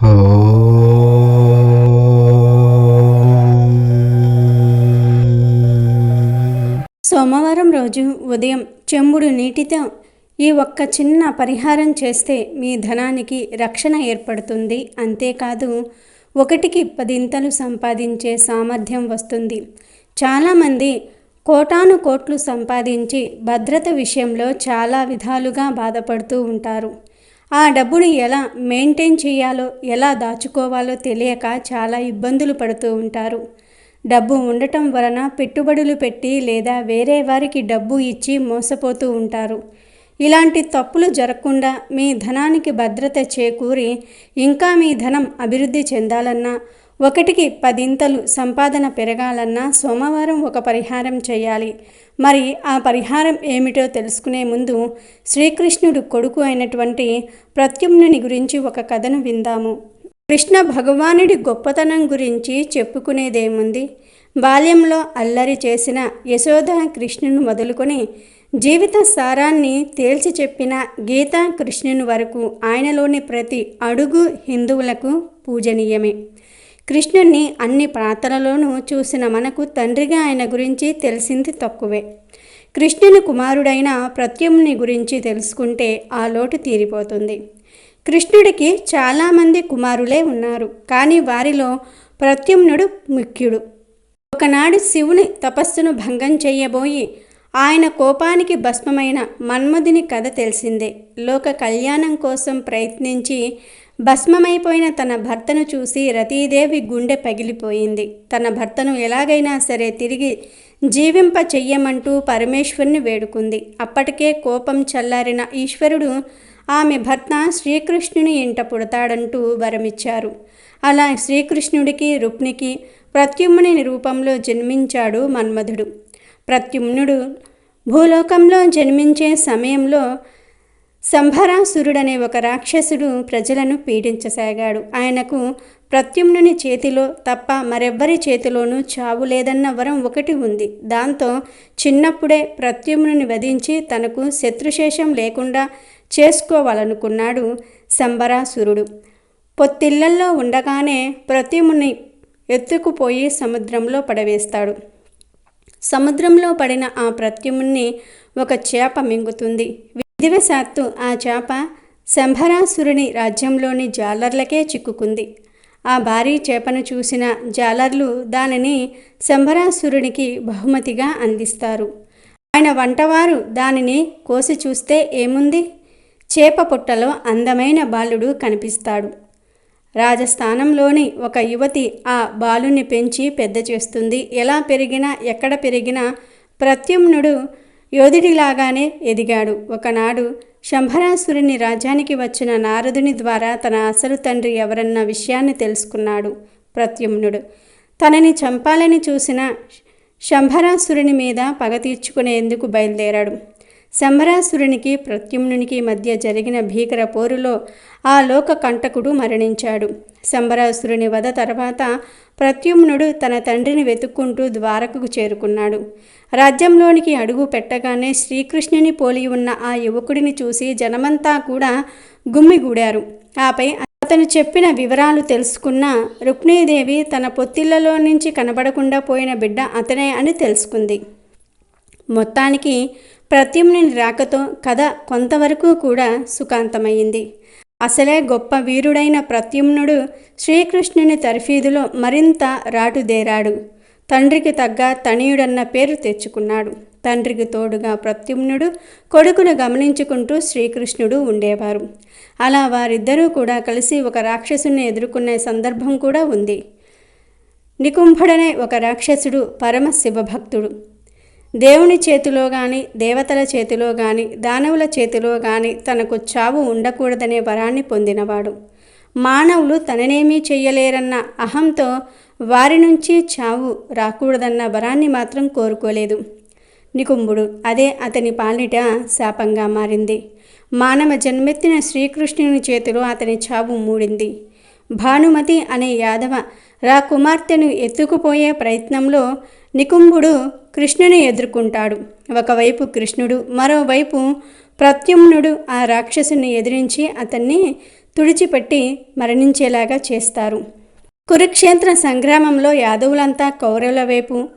సోమవారం రోజు ఉదయం చెంబుడు నీటితో ఈ ఒక్క చిన్న పరిహారం చేస్తే మీ ధనానికి రక్షణ ఏర్పడుతుంది. అంతేకాదు ఒకటికి పదింతలు సంపాదించే సామర్థ్యం వస్తుంది. చాలామంది కోటాను కోట్లు సంపాదించి భద్రత విషయంలో చాలా విధాలుగా బాధపడుతూ ఉంటారు. ఆ డబ్బును ఎలా మెయింటైన్ చేయాలో ఎలా దాచుకోవాలో తెలియక చాలా ఇబ్బందులు పడుతూ ఉంటారు. డబ్బు ఉండటం వలన పెట్టుబడులు పెట్టి లేదా వేరే వారికి డబ్బు ఇచ్చి మోసపోతూ ఉంటారు. ఇలాంటి తప్పులు జరగకుండా మీ ధనానికి భద్రత చేకూరి ఇంకా మీ ధనం అభివృద్ధి చెందాలన్నా ఒకటికి పదింతలు సంపాదన పెరగాలన్నా సోమవారం ఒక పరిహారం చేయాలి. మరి ఆ పరిహారం ఏమిటో తెలుసుకునే ముందు శ్రీకృష్ణుడు కొడుకు అయినటువంటి ప్రత్యుమ్నుని గురించి ఒక కథను విందాము. కృష్ణ భగవానుడి గొప్పతనం గురించి చెప్పుకునేదేముంది? బాల్యంలో అల్లరి చేసిన యశోద కృష్ణును మొదలుకొని జీవిత సారాన్ని తేల్చి చెప్పిన గీతా కృష్ణుని వరకు ఆయనలోని ప్రతి అడుగు హిందువులకు పూజనీయమే. కృష్ణుణ్ణి అన్ని ప్రార్థనలోనూ చూసిన మనకు తండ్రిగా ఆయన గురించి తెలిసింది తక్కువే. కృష్ణుని కుమారుడైన ప్రత్యుమ్ని గురించి తెలుసుకుంటే ఆ లోటు తీరిపోతుంది. కృష్ణుడికి చాలామంది కుమారులే ఉన్నారు కానీ వారిలో ప్రత్యుమ్నుడు ముఖ్యుడు. ఒకనాడు శివుని తపస్సును భంగం చేయబోయి ఆయన కోపానికి భస్మమైన మన్మధుని కథ తెలిసిందే. లోక కళ్యాణం కోసం ప్రయత్నించి భస్మమైపోయిన తన భర్తను చూసి రతీదేవి గుండె పగిలిపోయింది. తన భర్తను ఎలాగైనా సరే తిరిగి జీవింప చెయ్యమంటూ పరమేశ్వరుని వేడుకుంది. అప్పటికే కోపం చల్లారిన ఈశ్వరుడు ఆమె భర్త శ్రీకృష్ణుని ఇంట పుడతాడంటూ వరమిచ్చారు. అలా శ్రీకృష్ణుడికి రుక్మికి ప్రత్యుమ్ముని రూపంలో జన్మించాడు మన్మధుడు. ప్రత్యుమ్నుడు భూలోకంలో జన్మించే సమయంలో సంభరాసురుడనే ఒక రాక్షసుడు ప్రజలను పీడించసాగాడు. ఆయనకు ప్రత్యుమ్నుని చేతిలో తప్ప మరెవ్వరి చేతిలోనూ చావు లేదన్న వరం ఒకటి ఉంది. దాంతో చిన్నప్పుడే ప్రత్యుమ్నుని వధించి తనకు శత్రుశేషం లేకుండా చేసుకోవాలనుకున్నాడు సంబరాసురుడు పొత్తిళ్ళల్లో ఉండగానే ప్రత్యుముని ఎత్తుకుపోయి సముద్రంలో పడవేస్తాడు. సముద్రంలో పడిన ఆ ప్రత్యుముని ఒక చేప మింగుతుంది. దివశాత్తు ఆ చేప శంభరాసురుని రాజ్యంలోని జాలర్లకే చిక్కుకుంది. ఆ భారీ చేపను చూసిన జాలర్లు దానిని శంభరాసురునికి బహుమతిగా అందిస్తారు. ఆయన వంటవారు దానిని కోసి చూస్తే ఏముంది? చేప పుట్టలో అందమైన బాలుడు కనిపిస్తాడు. రాజస్థానంలోని ఒక యువతి ఆ బాలుని పెంచి పెద్ద చేస్తుంది. ఎలా పెరిగినా ఎక్కడ పెరిగినా ప్రత్యుమ్నుడు యోధుడిలాగానే ఎదిగాడు. ఒకనాడు శంభరాసురుని రాజ్యానికి వచ్చిన నారదుని ద్వారా తన అసలు తండ్రి ఎవరన్న విషయాన్ని తెలుసుకున్నాడు ప్రత్యుమ్నుడు. తనని చంపాలని చూసిన శంభరాసురుని మీద పగ తీర్చుకునేందుకు బయలుదేరాడు. శంభరాసురునికి ప్రత్యుమ్నునికి మధ్య జరిగిన భీకర పోరులో ఆ లోక కంటకుడు మరణించాడు. శంభరాసురుని వధ తర్వాత ప్రత్యుమ్నుడు తన తండ్రిని వెతుక్కుంటూ ద్వారకకు చేరుకున్నాడు. రాజ్యంలోనికి అడుగు పెట్టగానే శ్రీకృష్ణుని పోలి ఉన్న ఆ యువకుడిని చూసి జనమంతా కూడా గుమ్మిగూడారు. ఆపై అతను చెప్పిన వివరాలు తెలుసుకున్న రుక్మిణీదేవి తన పొత్తిళ్ళలో నుంచి కనబడకుండా పోయిన బిడ్డ అతనే అని తెలుసుకుంది. మొత్తానికి ప్రత్యుమ్నుని రాకతో కథ కొంతవరకు కూడా సుఖాంతమైంది అసలే గొప్ప వీరుడైన ప్రత్యుమ్నుడు శ్రీకృష్ణుని తర్ఫీదులో మరింత రాటుదేరాడు. తండ్రికి తగ్గ తనయుడన్న పేరు తెచ్చుకున్నాడు. తండ్రికి తోడుగా ప్రత్యుమ్నుడు కొడుకును గమనించుకుంటూ శ్రీకృష్ణుడు ఉండేవారు. అలా వారిద్దరూ కూడా కలిసి ఒక రాక్షసుని ఎదుర్కొనే సందర్భం కూడా ఉంది. నికుంభుడనే ఒక రాక్షసుడు పరమ శివభక్తుడు దేవుని చేతిలో కానీ దేవతల చేతిలో కానీ దానవుల చేతిలో కానీ తనకు చావు ఉండకూడదనే వరాన్ని పొందినవాడు. మానవులు తననేమీ చెయ్యలేరన్న అహంతో వారి నుంచి చావు రాకూడదన్న వరాన్ని మాత్రం కోరుకోలేదు. నికుంభుడు అదే అతని పాలిట శాపంగా మారింది. మానవ జన్మెత్తిన శ్రీకృష్ణుని చేతిలో అతని చావు మూడింది. భానుమతి అనే యాదవ రా కుమార్తెను ఎత్తుకుపోయే ప్రయత్నంలో నికుంభుడు కృష్ణుని ఎదుర్కొంటాడు. ఒకవైపు కృష్ణుడు మరోవైపు ప్రత్యుమ్నుడు ఆ రాక్షసుని ఎదిరించి అతన్ని తుడిచిపెట్టి మరణించేలాగా చేస్తారు. కురుక్షేత్ర సంగ్రామంలో యాదవులంతా కౌరవుల వైపు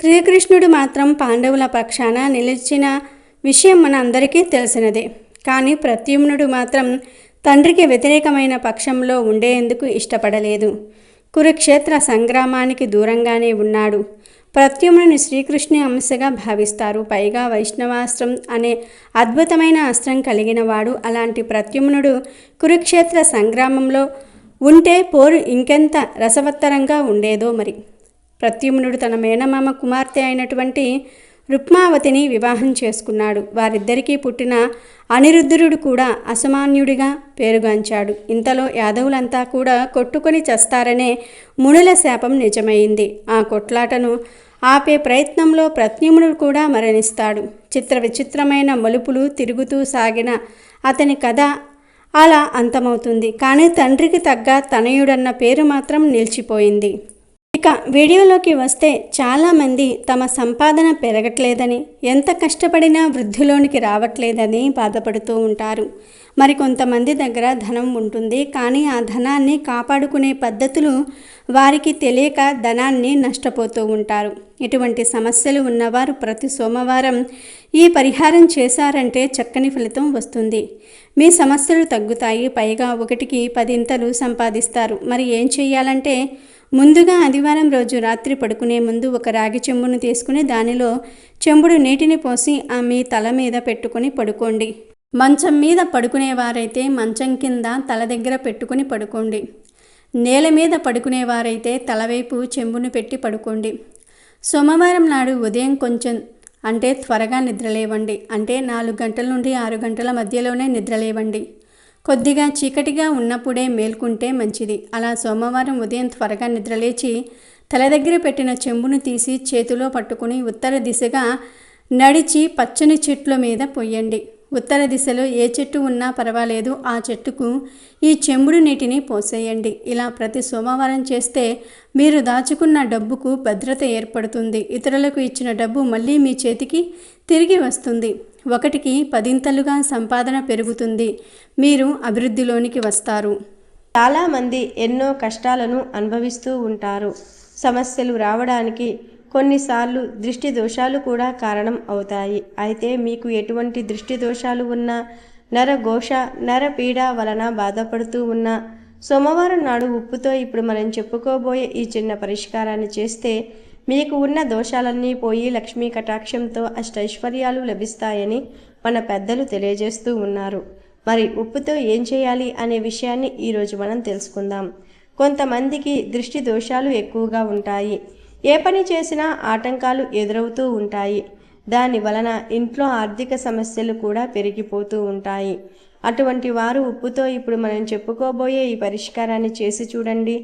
శ్రీకృష్ణుడు మాత్రం పాండవుల పక్షాన నిలిచిన విషయం మన అందరికీ తెలిసినదే. కానీ ప్రత్యుమ్నుడు మాత్రం తండ్రికి వ్యతిరేకమైన పక్షంలో ఉండేందుకు ఇష్టపడలేదు. కురుక్షేత్ర సంగ్రామానికి దూరంగానే ఉన్నాడు. ప్రత్యుమ్నుని శ్రీకృష్ణుని అంశగా భావిస్తారు. పైగా వైష్ణవాస్త్రం అనే అద్భుతమైన అస్త్రం కలిగిన వాడు అలాంటి ప్రత్యుమ్నుడు కురుక్షేత్ర సంగ్రామంలో ఉంటే పోరు ఇంకెంత రసవత్తరంగా ఉండేదో మరి. ప్రత్యుమ్నుడు తన మేనమామ కుమార్తె అయినటువంటి రుక్మావతిని వివాహం చేసుకున్నాడు. వారిద్దరికీ పుట్టిన అనిరుద్ధుడు కూడా అసమాన్యుడిగా పేరుగాంచాడు. ఇంతలో యాదవులంతా కూడా కొట్టుకొని చస్తారనే మునుల శాపం నిజమైంది. ఆ కొట్లాటను ఆపే ప్రయత్నంలో ప్రత్యుమ్నుడు కూడా మరణిస్తాడు. చిత్ర విచిత్రమైన మలుపులు తిరుగుతూ సాగిన అతని కథ అలా అంతమవుతుంది. కానీ తండ్రికి తగ్గ తనయుడన్న పేరు మాత్రం నిలిచిపోయింది. ఇక వీడియోలోకి వస్తే చాలామంది తమ సంపాదన పెరగట్లేదని ఎంత కష్టపడినా వృద్ధిలోనికి రావట్లేదని బాధపడుతూ ఉంటారు. మరి కొంతమంది దగ్గర ధనం ఉంటుంది కానీ ఆ ధనాన్ని కాపాడుకునే పద్ధతులు వారికి తెలియక ధనాన్ని నష్టపోతూ ఉంటారు. ఇటువంటి సమస్యలు ఉన్నవారు ప్రతి సోమవారం ఈ పరిహారం చేశారంటే చక్కని ఫలితం వస్తుంది. మీ సమస్యలు తగ్గుతాయి పైగా ఒకటికి పదింతలు సంపాదిస్తారు. మరి ఏం చేయాలంటే ముందుగా ఆదివారం రోజు రాత్రి పడుకునే ముందు ఒక రాగి చెంబును తీసుకుని దానిలో చెంబుడు నీటిని పోసి ఆ మీ తల మీద పెట్టుకుని పడుకోండి. మంచం మీద పడుకునేవారైతే మంచం కింద తల దగ్గర పెట్టుకుని పడుకోండి. నేల మీద పడుకునేవారైతే తలవైపు చెంబును పెట్టి పడుకోండి. సోమవారం నాడు ఉదయం కొంచెం అంటే త్వరగా నిద్రలేవండి. అంటే నాలుగు గంటల నుండి ఆరు గంటల మధ్యలోనే నిద్రలేవండి. కొద్దిగా చీకటిగా ఉన్నప్పుడే మేల్కుంటే మంచిది. అలా సోమవారం ఉదయం త్వరగా నిద్రలేచి తల దగ్గర పెట్టిన చెంబును తీసి చేతిలో పట్టుకుని ఉత్తర దిశగా నడిచి పచ్చని చెట్ల మీద పొయ్యండి. ఉత్తర దిశలో ఏ చెట్టు ఉన్నా పర్వాలేదు. ఆ చెట్టుకు ఈ చెంబుడు నీటిని పోసేయండి. ఇలా ప్రతి సోమవారం చేస్తే మీరు దాచుకున్న డబ్బుకు భద్రత ఏర్పడుతుంది. ఇతరులకు ఇచ్చిన డబ్బు మళ్ళీ మీ చేతికి తిరిగి వస్తుంది. ఒకటికి పదింతలుగా సంపాదన పెరుగుతుంది. మీరు అభివృద్ధిలోనికి వస్తారు. చాలామంది ఎన్నో కష్టాలను అనుభవిస్తూ ఉంటారు. సమస్యలు రావడానికి కొన్నిసార్లు దృష్టి దోషాలు కూడా కారణం అవుతాయి. అయితే మీకు ఎటువంటి దృష్టి దోషాలు ఉన్నా నరఘోష నరపీడ వలన బాధపడుతూ ఉన్నా సోమవారం నాడు ఉప్పుతో ఇప్పుడు మనం చెప్పుకోబోయే ఈ చిన్న పరిష్కారాన్ని చేస్తే మీకు ఉన్న దోషాలన్నీ పోయి లక్ష్మీ కటాక్షంతో అష్టైశ్వర్యాలు లభిస్తాయని మన పెద్దలు తెలియజేస్తూ ఉన్నారు. మరి ఉప్పుతో ఏం చేయాలి అనే విషయాన్ని ఈరోజు మనం తెలుసుకుందాం. కొంతమందికి దృష్టి దోషాలు ఎక్కువగా ఉంటాయి. ఏ పని చేసినా ఆటంకాలు ఎదురవుతూ ఉంటాయి. దాని వలన ఇంట్లో ఆర్థిక సమస్యలు కూడా పెరిగిపోతూ ఉంటాయి. అటువంటి వారు ఉప్పుతో ఇప్పుడు మనం చెప్పుకోబోయే ఈ పరిష్కారాన్ని చేసి చూడండి.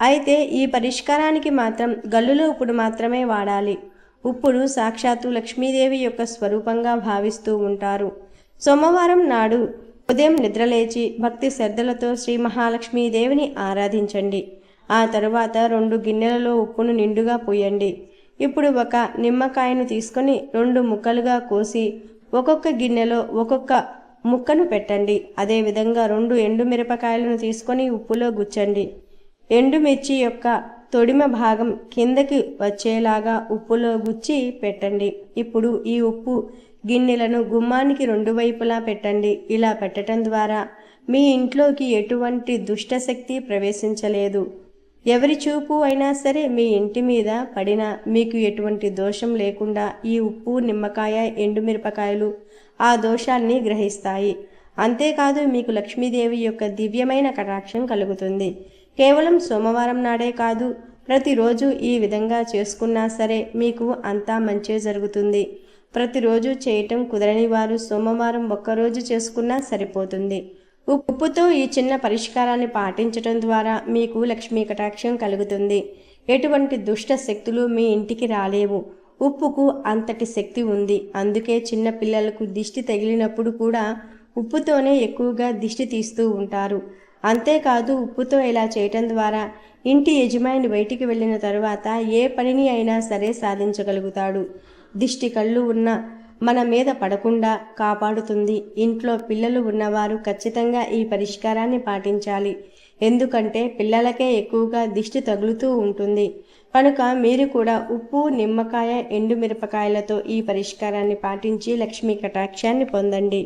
అయితే ఈ పరిష్కారానికి మాత్రం గల్లులో ఉప్పుడు మాత్రమే వాడాలి. ఉప్పుడు సాక్షాత్తు లక్ష్మీదేవి యొక్క స్వరూపంగా భావిస్తూ ఉంటారు. సోమవారం నాడు ఉదయం నిద్రలేచి భక్తి శ్రద్ధలతో శ్రీ మహాలక్ష్మీదేవిని ఆరాధించండి. ఆ తరువాత రెండు గిన్నెలలో ఉప్పును నిండుగా పోయండి. ఇప్పుడు ఒక నిమ్మకాయను తీసుకొని రెండు ముక్కలుగా కోసి ఒక్కొక్క గిన్నెలో ఒక్కొక్క ముక్కను పెట్టండి. అదేవిధంగా రెండు ఎండు మిరపకాయలను తీసుకొని ఉప్పులో గుచ్చండి. ఎండుమిర్చి యొక్క తొడిమ భాగం కిందకి వచ్చేలాగా ఉప్పులో గుచ్చి పెట్టండి. ఇప్పుడు ఈ ఉప్పు గిన్నెలను గుమ్మానికి రెండు వైపులా పెట్టండి. ఇలా పెట్టడం ద్వారా మీ ఇంట్లోకి ఎటువంటి దుష్టశక్తి ప్రవేశించలేదు. ఎవరి చూపు అయినా సరే మీ ఇంటి మీద పడినా మీకు ఎటువంటి దోషం లేకుండా ఈ ఉప్పు నిమ్మకాయ ఎండుమిరపకాయలు ఆ దోషాన్ని గ్రహిస్తాయి. అంతేకాదు మీకు లక్ష్మీదేవి యొక్క దివ్యమైన కటాక్షం కలుగుతుంది. కేవలం సోమవారం నాడే కాదు ప్రతిరోజు ఈ విధంగా చేసుకున్నా సరే మీకు అంతా మంచే జరుగుతుంది. ప్రతిరోజు చేయటం కుదరని వారు సోమవారం ఒక్కరోజు చేసుకున్నా సరిపోతుంది. ఉప్పుతో ఈ చిన్న పరిష్కారాన్ని పాటించడం ద్వారా మీకు లక్ష్మీ కటాక్షం కలుగుతుంది. ఎటువంటి దుష్ట శక్తులు మీ ఇంటికి రాలేవు. ఉప్పుకు అంతటి శక్తి ఉంది. అందుకే చిన్న పిల్లలకు దిష్టి తగిలినప్పుడు కూడా ఉప్పుతోనే ఎక్కువగా దిష్టి తీస్తూ ఉంటారు. అంతేకాదు ఉప్పుతో ఇలా చేయటం ద్వారా ఇంటి యజమాని బయటికి వెళ్ళిన తరువాత ఏ పనిని అయినా సరే సాధించగలుగుతాడు. దిష్టి కళ్ళు ఉన్న మన మీద పడకుండా కాపాడుతుంది. ఇంట్లో పిల్లలు ఉన్నవారు ఖచ్చితంగా ఈ పరిష్కారాన్ని పాటించాలి. ఎందుకంటే పిల్లలకే ఎక్కువగా దిష్టి తగులుతూ ఉంటుంది. కనుక మీరు కూడా ఉప్పు నిమ్మకాయ ఎండుమిరపకాయలతో ఈ పరిష్కారాన్ని పాటించి లక్ష్మీ కటాక్షాన్ని పొందండి.